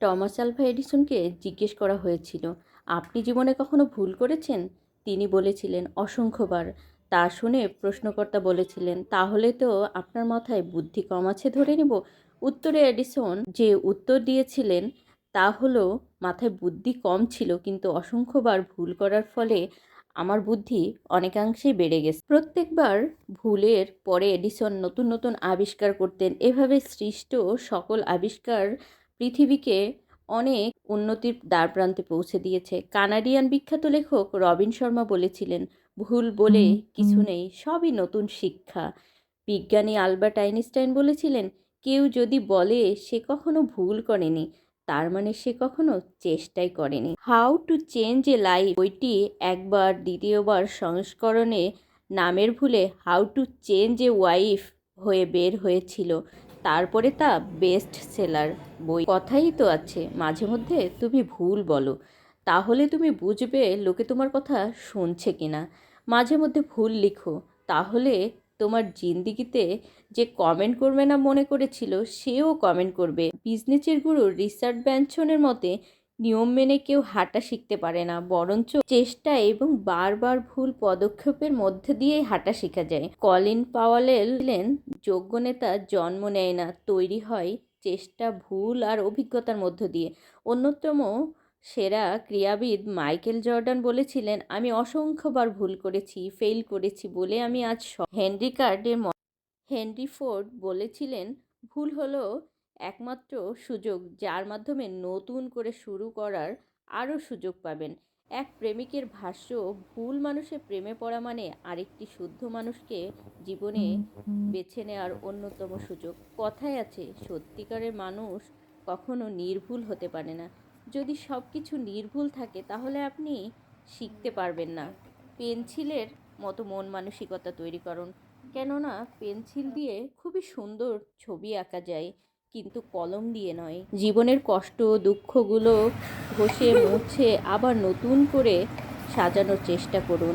Thomas Alva এডিসনকে জিজ্ঞেস করা হয়েছিল, আপনি জীবনে কখনো ভুল করেছেন? তিনি বলেছিলেন, অসংখ্যবার। তা শুনে প্রশ্নকর্তা বলেছিলেন, তাহলে তো আপনার মাথায় বুদ্ধি কম আছে, ধরে নেব। উত্তরে এডিসন যে উত্তর দিয়েছিলেন, তা হলো, মাথায় বুদ্ধি কম ছিল, কিন্তু অসংখ্যবার ভুল করার ফলে আমার বুদ্ধি অনেকাংশেই বেড়ে গেছে। প্রত্যেকবার ভুলের পরে এডিসন নতুন নতুন আবিষ্কার করতেন। এভাবে সৃষ্ট সকল আবিষ্কার পৃথিবীকে অনেক উন্নতির দ্বারপ্রান্তে পৌঁছে দিয়েছে। কানাডিয়ান বিখ্যাত লেখক রবিন শর্মা বলেছিলেন ভুল বলে কিছু নেই সবই নতুন শিক্ষা। বিজ্ঞানী আলবার্ট আইনস্টাইন বলেছিলেন কেউ যদি বলে সে কখনো ভুল করেনি তার মানে সে কখনো চেষ্টাই করেনি। How to change a life বইটি একবার দ্বিতীয়বার সংস্করণে নামের ভুলে how to change a wife হয়ে বের হয়েছিল। তারপরে তা বেস্ট সেলার বই। কথাই তো আছে, মাঝে মধ্যে তুমি ভুল বলো। তাহলে তুমি বুঝবে লোকে তোমার কথা শুনছে কি না মাঝে মধ্যে ভুল লিখো। তাহলে তোমার জিন্দিগিতে যে কমেন্ট করবে না মনে করেছিল, সেও কমেন্ট করবে। বিজনেসের গুরু রিচার্ড ব্যানসনের মতে নিয়ম মেনে কেউ হাঁটা শিখতে পারে না, বরঞ্চ চেষ্টা এবং বারবার ভুল পদক্ষেপের মধ্যে দিয়েই হাঁটা শেখা যায়। কলিন পাওয়ালেল যোগ্য নেতা, জন্ম নেয় না, তৈরি হয় চেষ্টা, ভুল আর অভিজ্ঞতার মধ্য দিয়ে। অন্যতম সেরা ক্রীড়াবিদ মাইকেল জর্ডান বলেছিলেন, আমি অসংখ্যবার ভুল করেছি ফেল করেছি বলে আমি আজ স-" হেনরি কার্ডের হেনরি ফোর্ড বলেছিলেন, ভুল হলো একমাত্র সুযোগ যার মাধ্যমে নতুন করে শুরু করার আরও সুযোগ পাবেন। এক প্রেমিকের ভাষ্য, ভুল মানুষের প্রেমে পড়া মানে আরেকটি শুদ্ধ মানুষকে জীবনে বেছে নেওয়ার অন্যতম সুযোগ। কথায় আছে, সত্যিকারের মানুষ কখনো নির্ভুল হতে পারে না। যদি সব কিছু নির্ভুল থাকে, তাহলে আপনি শিখতে পারবেন না। পেন্সিলের মতো মন মানসিকতা তৈরি করুন। কেননা, পেন্সিল দিয়ে খুবই সুন্দর ছবি আঁকা যায়। কিন্তু কলম দিয়ে নয়। জীবনের কষ্ট, দুঃখগুলো ঘষে, মুছে আবার নতুন করে সাজানোর চেষ্টা করুন।